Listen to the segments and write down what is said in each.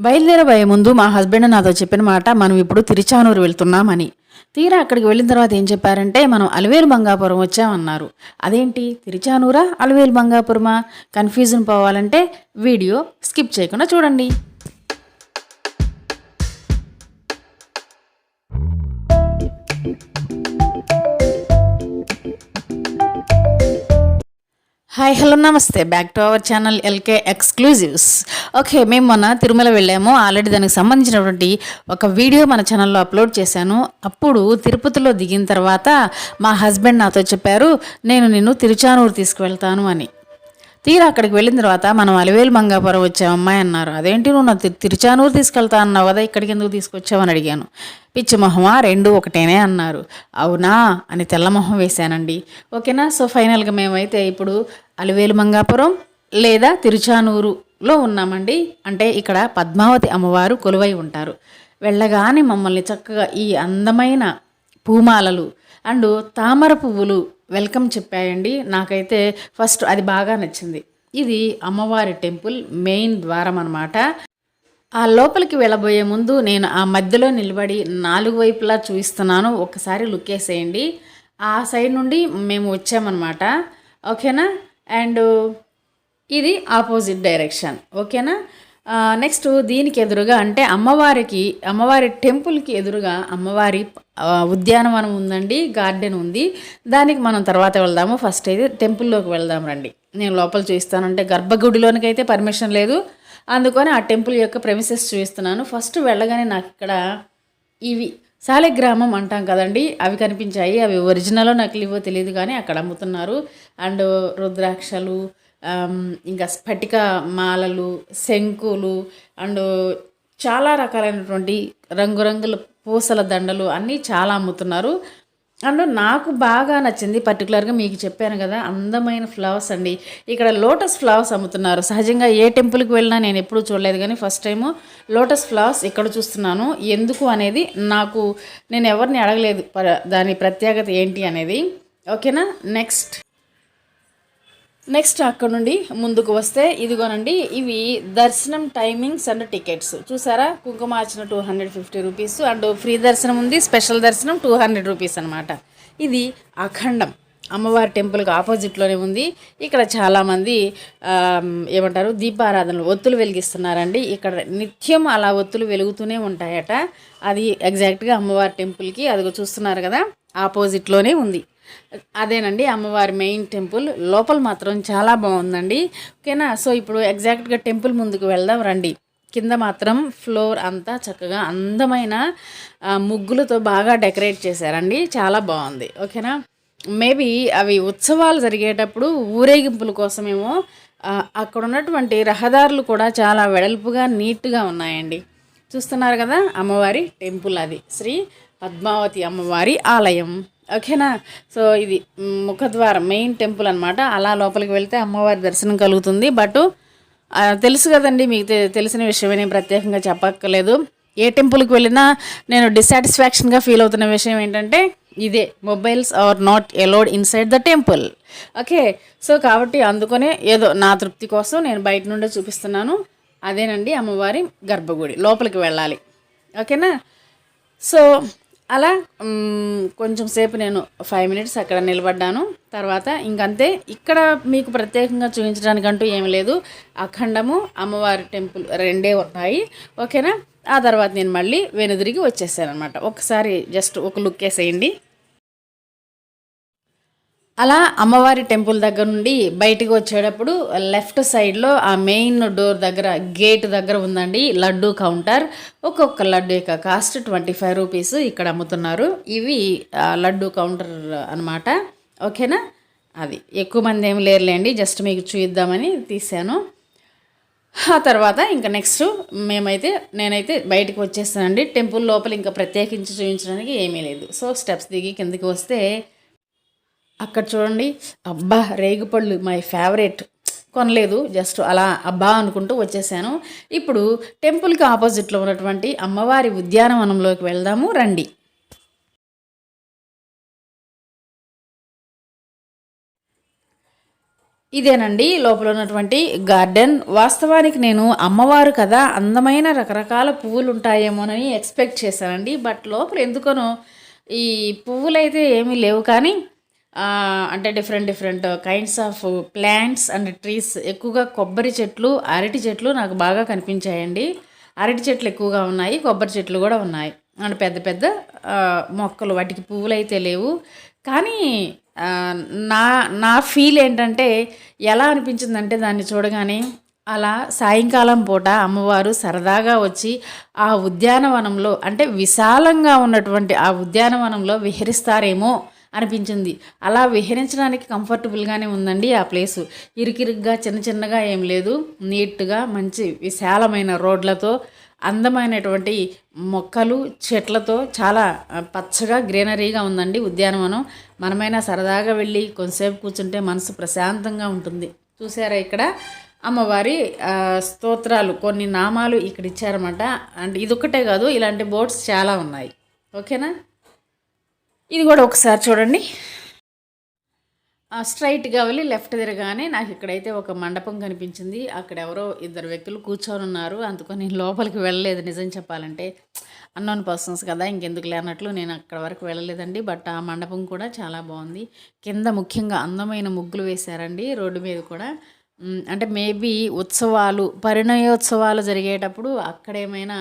బయలుదేరబోయే ముందు మా హస్బెండ్ నాతో చెప్పిన మాట మనం ఇప్పుడు తిరుచానూరు వెళ్తున్నామని. తీరా అక్కడికి వెళ్ళిన తర్వాత ఏం చెప్పారంటే మనం అలివేలు బంగాపురం వచ్చామన్నారు. అదేంటి? తిరుచానూరా అలివేలు బంగాపురమా? కన్ఫ్యూజన్ పోవాలంటే వీడియో స్కిప్ చేయకుండా చూడండి. హాయ్ హలో నమస్తే. Back to our channel LK exclusives okay మేము మొన్న తిరుమల వెళ్ళాము. ఆల్రెడీ దానికి సంబంధించినటువంటి ఒక వీడియో మన ఛానల్లో అప్లోడ్ చేశాను. అప్పుడు తిరుపతిలో దిగిన తర్వాత మా హస్బెండ్ నాతో చెప్పారు నేను నిన్ను తిరుచానూరు తీసుకువెళ్తాను అని. తీరా అక్కడికి వెళ్ళిన తర్వాత మనం అలివేలు మంగాపురం వచ్చాం అమ్మాయి అన్నారు. అదేంటి నువ్వు నా తిరుచానూరు తీసుకెళ్తా అన్నావు కదా ఇక్కడికి ఎందుకు తీసుకొచ్చావని అడిగాను. పిచ్చి మొహమా? రెండు ఒకటేనే అన్నారు. అవునా? అని తెల్ల మొహం వేశానండి. ఓకేనా? సో ఫైనల్గా మేమైతే ఇప్పుడు అలివేలు మంగాపురం లేదా తిరుచానూరులో ఉన్నామండి. అంటే ఇక్కడ పద్మావతి అమ్మవారు కొలువై ఉంటారు. వెళ్ళగానే మమ్మల్ని చక్కగా ఈ అందమైన పూమాలలు అండ్ తామర పువ్వులు వెల్కమ్ చెప్పాయండి. నాకైతే ఫస్ట్ అది బాగా నచ్చింది. ఇది అమ్మవారి టెంపుల్ మెయిన్ ద్వారం అన్నమాట. ఆ లోపలికి వెళ్ళబోయే ముందు నేను ఆ మధ్యలో నిలబడి నాలుగు వైపులా చూపిస్తున్నాను. ఒకసారి లుక్ వేసేయండి. ఆ సైడ్ నుండి మేము వచ్చామన్నమాట. ఓకేనా? అండ్ ఇది ఆపోజిట్ డైరెక్షన్ ఓకేనా? నెక్స్ట్ దీనికి ఎదురుగా అంటే అమ్మవారికి అమ్మవారి టెంపుల్కి ఎదురుగా అమ్మవారి ఉద్యానవనం ఉందండి గార్డెన్ ఉంది. దానికి మనం తర్వాత వెళ్దాము. ఫస్ట్ అయితే టెంపుల్లోకి వెళ్దాం రండి. నేను లోపల చూపిస్తానంటే గర్భగుడిలోనికైతే పర్మిషన్ లేదు. అందుకని ఆ టెంపుల్ యొక్క ప్రెమిసెస్ చూపిస్తున్నాను. ఫస్ట్ వెళ్ళగానే నాకు ఇక్కడ ఇవి శాలిగ్రామం అంటాం కదండి. అవి కనిపించాయి. అవి ఒరిజినలో నకిలివో తెలియదు కానీ అక్కడ అమ్ముతున్నారు. అండ్ రుద్రాక్షలు ఇంకా స్ఫటిక మాలలు శంకులు అండ్ చాలా రకాలైనటువంటి రంగురంగుల పూసల దండలు అన్నీ చాలా అమ్ముతున్నారు. అండ్ నాకు బాగా నచ్చింది పర్టికులర్గా మీకు చెప్పాను కదా అందమైన ఫ్లవర్స్ అండి. ఇక్కడ లోటస్ ఫ్లవర్స్ అమ్ముతున్నారు. సహజంగా ఏ టెంపుల్కి వెళ్ళినా నేను ఎప్పుడూ చూడలేదు కానీ ఫస్ట్ టైము లోటస్ ఫ్లవర్స్ ఇక్కడ చూస్తున్నాను. ఎందుకు అనేది నాకు నేను ఎవరిని అడగలేదు ప- దాని ప్రత్యేకత ఏంటి అనేది. ఓకేనా? నెక్స్ట్ నెక్స్ట్ అక్కడ నుండి ముందుకు వస్తే ఇదిగోనండి ఇవి దర్శనం టైమింగ్స్ అండ్ టికెట్స్. చూసారా? కుంకుమార్చన two hundred fifty rupees and free దర్శనం ఉంది స్పెషల్ దర్శనం టూ హండ్రెడ్ రూపీస్ అనమాట ఇది అఖండం అమ్మవారి టెంపుల్కి ఆపోజిట్లోనే ఉంది. ఇక్కడ చాలామంది ఏమంటారు దీపారాధనలు ఒత్తులు వెలిగిస్తున్నారండి. ఇక్కడ నిత్యం అలా ఒత్తులు వెలుగుతూనే ఉంటాయట. అది ఎగ్జాక్ట్గా అమ్మవారి టెంపుల్కి అదిగో చూస్తున్నారు కదా ఆపోజిట్లోనే ఉంది. అదేనండి అమ్మవారి మెయిన్ టెంపుల్ లోపల మాత్రం చాలా బాగుందండి. ఓకేనా? సో ఇప్పుడు ఎగ్జాక్ట్గా టెంపుల్ ముందుకు వెళ్దాం రండి. కింద మాత్రం ఫ్లోర్ అంతా చక్కగా అందమైన ముగ్గులతో బాగా డెకరేట్ చేశారండి. చాలా బాగుంది. ఓకేనా? మేబీ అవి ఉత్సవాలు జరిగేటప్పుడు ఊరేగింపుల కోసమేమో అక్కడ ఉన్నటువంటి రహదారులు కూడా చాలా వెడల్పుగా నీట్గా ఉన్నాయండి. చూస్తున్నారు కదా అమ్మవారి టెంపుల్ అది. శ్రీ పద్మావతి అమ్మవారి ఆలయం. ఓకేనా? సో ఇది ముఖద్వారం మెయిన్ టెంపుల్ అనమాట అలా లోపలికి వెళ్తే అమ్మవారి దర్శనం కలుగుతుంది. బట్ తెలుసు కదండి మీకు తె- తెలిసిన విషయమే నేను ప్రత్యేకంగా చెప్పక్కర్లేదు. ఏ టెంపుల్కి వెళ్ళినా నేను డిసాటిస్ఫాక్షన్గా ఫీల్ అవుతున్న విషయం ఏంటంటే ఇదే mobiles are not allowed inside the temple. Okay? So కాబట్టి అందుకనే ఏదో నా తృప్తి కోసం నేను బయట నుండే చూపిస్తున్నాను. అదేనండి అమ్మవారి గర్భగుడి లోపలికి వెళ్ళాలి. ఓకేనా? సో అలా కొంచెం సేపు నేను ఫైవ్ మినిట్స్ అక్కడ నిలబడ్డాను. తర్వాత ఇంకంతే. ఇక్కడ మీకు ప్రత్యేకంగా చూపించడానికంటూ ఏమీ లేదు. అఖండము అమ్మవారి టెంపుల్ రెండే ఉన్నాయి. ఓకేనా? ఆ తర్వాత నేను మళ్ళీ వెనుదిరిగి వచ్చేసాను అనమాట ఒకసారి జస్ట్ ఒక లుక్ వేసేయండి. అలా అమ్మవారి టెంపుల్ దగ్గర నుండి బయటికి వచ్చేటప్పుడు లెఫ్ట్ సైడ్లో ఆ మెయిన్ డోర్ దగ్గర గేట్ దగ్గర ఉందండి లడ్డు కౌంటర్. ఒక్కొక్క లడ్డు యొక్క కాస్ట్ ట్వంటీ ఫైవ్ రూపీస్ ఇక్కడ అమ్ముతున్నారు. ఇవి లడ్డు కౌంటర్ అన్నమాట. ఓకేనా? అది. ఎక్కువ మంది ఏమి లేరులేండి జస్ట్ మీకు చూద్దామని తీశాను. ఆ తర్వాత ఇంకా నెక్స్ట్ మేమైతే నేనైతే బయటకు వచ్చేస్తానండి. టెంపుల్ లోపల ఇంకా ప్రత్యేకించి చూపించడానికి ఏమీ లేదు. సో స్టెప్స్ దిగి కిందకి వస్తే అక్కడ చూడండి. అబ్బా రేగుపళ్ళు మై ఫేవరెట్. కొనలేదు జస్ట్ అలా అబ్బా అనుకుంటూ వచ్చేసాను. ఇప్పుడు టెంపుల్కి ఆపోజిట్లో ఉన్నటువంటి అమ్మవారి ఉద్యానవనంలోకి వెళ్దాము రండి. ఇదేనండి లోపల ఉన్నటువంటి గార్డెన్. వాస్తవానికి నేను అమ్మవారు కదా అందమైన రకరకాల పువ్వులు ఉంటాయేమోనని ఎక్స్పెక్ట్ చేశానండి. బట్ లోపల ఎందుకనో ఈ పువ్వులు అయితే ఏమీ లేవు కానీ అంటే different different kinds of plants and trees ఎక్కువగా కొబ్బరి చెట్లు అరటి చెట్లు నాకు బాగా కనిపించాయండి. అరటి చెట్లు ఎక్కువగా ఉన్నాయి కొబ్బరి చెట్లు కూడా ఉన్నాయి. అండ్ పెద్ద పెద్ద మొక్కలు వాటికి పువ్వులు అయితే లేవు. కానీ నా నా ఫీల్ ఏంటంటే ఎలా అనిపించిందంటే దాన్ని చూడగానే అలా సాయంకాలం పూట అమ్మవారు సరదాగా వచ్చి ఆ ఉద్యానవనంలో అంటే విశాలంగా ఉన్నటువంటి ఆ ఉద్యానవనంలో విహరిస్తారేమో అనిపించింది. అలా విహరించడానికి కంఫర్టబుల్గానే ఉందండి ఆ ప్లేసు. ఇరికిరిగ్గా చిన్న చిన్నగా ఏం లేదు. నీట్గా మంచి విశాలమైన రోడ్లతో అందమైనటువంటి మొక్కలు చెట్లతో చాలా పచ్చగా గ్రీనరీగా ఉందండి ఉద్యానవనం. మనమైనా సరదాగా వెళ్ళి కొంతసేపు కూర్చుంటే మనసు ప్రశాంతంగా ఉంటుంది. చూసారా ఇక్కడ? అమ్మవారి స్తోత్రాలు కొన్ని నామాలు ఇక్కడ ఇచ్చారన్నమాట అంటే ఇదొక్కటే కాదు ఇలాంటి బోట్స్ చాలా ఉన్నాయి. ఓకేనా? ఇది కూడా ఒకసారి చూడండి. స్ట్రైట్గా వెళ్ళి లెఫ్ట్ తిరగానే నాకు ఇక్కడైతే ఒక మండపం కనిపించింది. అక్కడ ఎవరో ఇద్దరు వ్యక్తులు కూర్చొని ఉన్నారు. అందుకని నేను లోపలికి వెళ్ళలేదు. నిజం చెప్పాలంటే అన్నోన్ పర్సన్స్ కదా ఇంకెందుకు లేనట్లు నేను అక్కడ వరకు వెళ్ళలేదండి. బట్ ఆ మండపం కూడా చాలా బాగుంది. కింద ముఖ్యంగా అందమైన ముగ్గులు వేశారండి రోడ్డు మీద కూడా. అంటే మేబీ ఉత్సవాలు పరిణయోత్సవాలు జరిగేటప్పుడు అక్కడేమైనా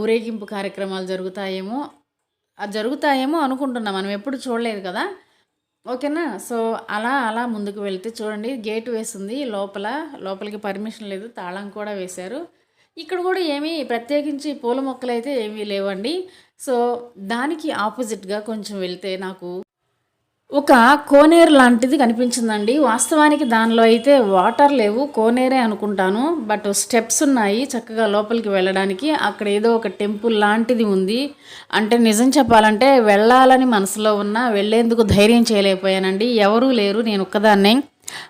ఊరేగింపు కార్యక్రమాలు జరుగుతాయేమో జరుగుతాయేమో అనుకుంటున్నాం. మనం ఎప్పుడు చూడలేదు కదా. ఓకేనా? సో అలా అలా ముందుకు వెళ్తే చూడండి. గేట్ వేసింది లోపల. లోపలికి పర్మిషన్ లేదు. తాళం కూడా వేశారు. ఇక్కడ కూడా ఏమీ ప్రత్యేకించి పూల మొక్కలు అయితే ఏమీ లేవండి. సో దానికి ఆపోజిట్గా కొంచెం వెళ్తే నాకు ఒక కోనేరు లాంటిది కనిపించిందండి. వాస్తవానికి దానిలో అయితే వాటర్ లేవు కోనేరే అనుకుంటాను. బట్ స్టెప్స్ ఉన్నాయి చక్కగా లోపలికి వెళ్ళడానికి. అక్కడ ఏదో ఒక టెంపుల్ లాంటిది ఉంది. అంటే నిజం చెప్పాలంటే వెళ్ళాలని మనసులో ఉన్న వెళ్ళేందుకు ధైర్యం చేయలేకపోయానండి. ఎవరూ లేరు నేను ఒక్కదాన్నే.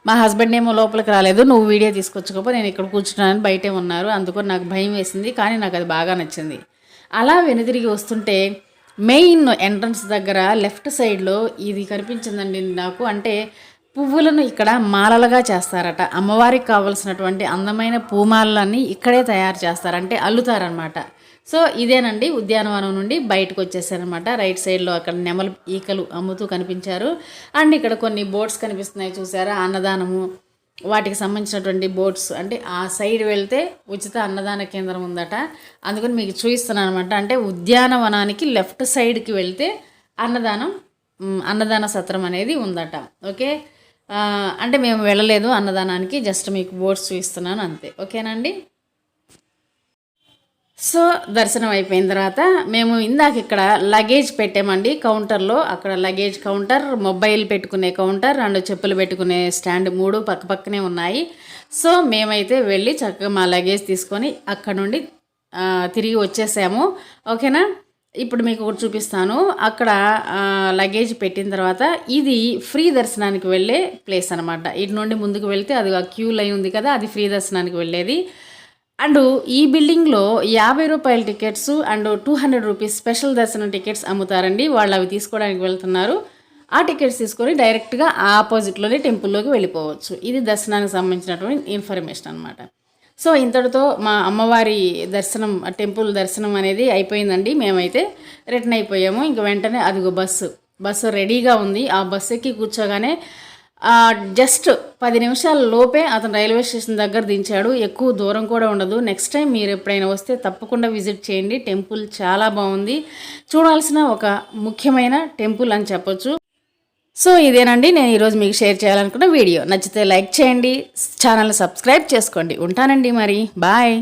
మా హస్బెండ్ ఏమో లోపలికి రాలేదు నువ్వు వీడియో తీసుకొచ్చుకోపో నేను ఇక్కడ కూర్చున్నాను బయటే ఉన్నారు. అందుకని నాకు భయం వేసింది కానీ నాకు అది బాగా నచ్చింది. అలా వెనుదిరిగి వస్తుంటే మెయిన్ ఎంట్రన్స్ దగ్గర లెఫ్ట్ సైడ్లో ఇది కనిపించిందండి నాకు. అంటే పువ్వులను ఇక్కడ మాలలుగా చేస్తారట. అమ్మవారికి కావలసినటువంటి అందమైన పూమాలన్నీ ఇక్కడే తయారు చేస్తారు. అంటే అల్లుతారనమాట సో ఇదేనండి ఉద్యానవనం నుండి బయటకు వచ్చేసారనమాట రైట్ సైడ్లో అక్కడ నెమలు ఈకలు అమ్ముతూ కనిపించారు. అండ్ ఇక్కడ కొన్ని బోట్స్ కనిపిస్తున్నాయి చూసారా? అన్నదానము వాటికి సంబంధించినటువంటి బోట్స్ అంటే ఆ సైడ్ వెళ్తే ఉచిత అన్నదాన కేంద్రం ఉందట. అందుకని మీకు చూపిస్తున్నాను అనమాట అంటే ఉద్యానవనానికి లెఫ్ట్ సైడ్కి వెళ్తే అన్నదానం అన్నదాన సత్రం అనేది ఉందట. ఓకే? అంటే మేము వెళ్ళలేదు అన్నదానానికి జస్ట్ మీకు బోట్స్ చూపిస్తున్నాను అంతే. ఓకేనండి సో దర్శనం అయిపోయిన తర్వాత మేము ఇందాక ఇక్కడ లగేజ్ పెట్టామండి కౌంటర్లో అక్కడ లగేజ్ కౌంటర్ మొబైల్ పెట్టుకునే కౌంటర్ రెండు చెప్పులు పెట్టుకునే స్టాండ్ మూడు పక్క పక్కనే ఉన్నాయి. సో మేమైతే వెళ్ళి చక్కగా మా లగేజ్ తీసుకొని అక్కడ నుండి తిరిగి వచ్చేసాము. ఓకేనా? ఇప్పుడు మీకు ఒకటి చూపిస్తాను. అక్కడ లగేజ్ పెట్టిన తర్వాత ఇది ఫ్రీ దర్శనానికి వెళ్ళే ప్లేస్ అనమాట ఇటు నుండి ముందుకు వెళ్తే అది క్యూ లైన్ ఉంది కదా అది ఫ్రీ దర్శనానికి వెళ్ళేది. అండ్ ఈ బిల్డింగ్లో యాభై రూపాయల tickets and two hundred rupees special దర్శనం టికెట్స్ అమ్ముతారండి. వాళ్ళు అవి తీసుకోవడానికి వెళ్తున్నారు. ఆ టికెట్స్ తీసుకొని డైరెక్ట్గా ఆపోజిట్లోనే టెంపుల్లోకి వెళ్ళిపోవచ్చు. ఇది దర్శనానికి సంబంధించినటువంటి ఇన్ఫర్మేషన్ అనమాట సో ఇంతటితో మా అమ్మవారి దర్శనం టెంపుల్ దర్శనం అనేది అయిపోయిందండి. మేమైతే రిటర్న్ అయిపోయాము. ఇంక వెంటనే అదిగో బస్సు. బస్సు రెడీగా ఉంది. ఆ బస్సు ఎక్కి కూర్చోగానే జస్ట్ పది నిమిషాల లోపే అతను రైల్వే స్టేషన్ దగ్గర దించాడు. ఎక్కువ దూరం కూడా ఉండదు. నెక్స్ట్ టైం మీరు ఎప్పుడైనా వస్తే తప్పకుండా విజిట్ చేయండి. టెంపుల్ చాలా బాగుంది. చూడాల్సిన ఒక ముఖ్యమైన టెంపుల్ అని చెప్పొచ్చు. సో ఇదేనండి. నేను ఈరోజు మీకు షేర్ చేయాలనుకున్న వీడియో నచ్చితే లైక్ చేయండి. ఛానల్ సబ్స్క్రైబ్ చేసుకోండి. ఉంటానండి మరి. బాయ్